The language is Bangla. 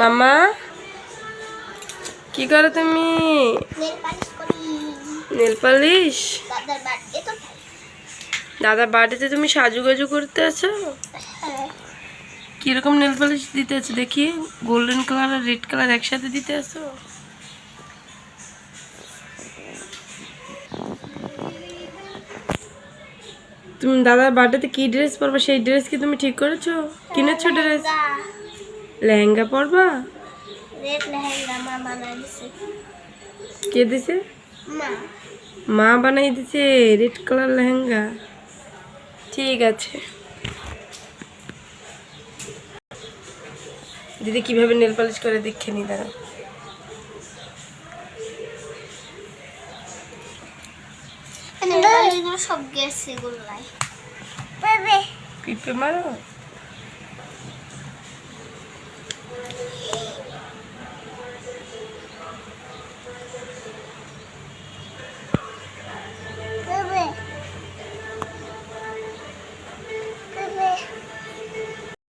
মামা? কি করো তুমি? Nail polish? করি দাদার। দাদার বাড়িতে তুমি সাজুগাজু করতে আছো? কীরকম নেল পালিশ দিতে আছো? দেখি, গোল্ডেন কালার আর রেড কালার একসাথে দিতে আছো? তুমি দাদার বার্থডেতে কি ড্রেস পরবে? সেই ড্রেস কি তুমি ঠিক করেছ? কিনেছো ড্রেস? লেহেঙ্গা পরবা? রেড লেহেঙ্গা মা বানাই দিছে। কে দিছে? মা। মা বানাই দিছে রেড কালার লেহেঙ্গা। ঠিক আছে। দিদি কীভাবে নেল পালিশ করে দেখে নি দাঁড়া সব গেছে গোল্লায়। পিপে মারো?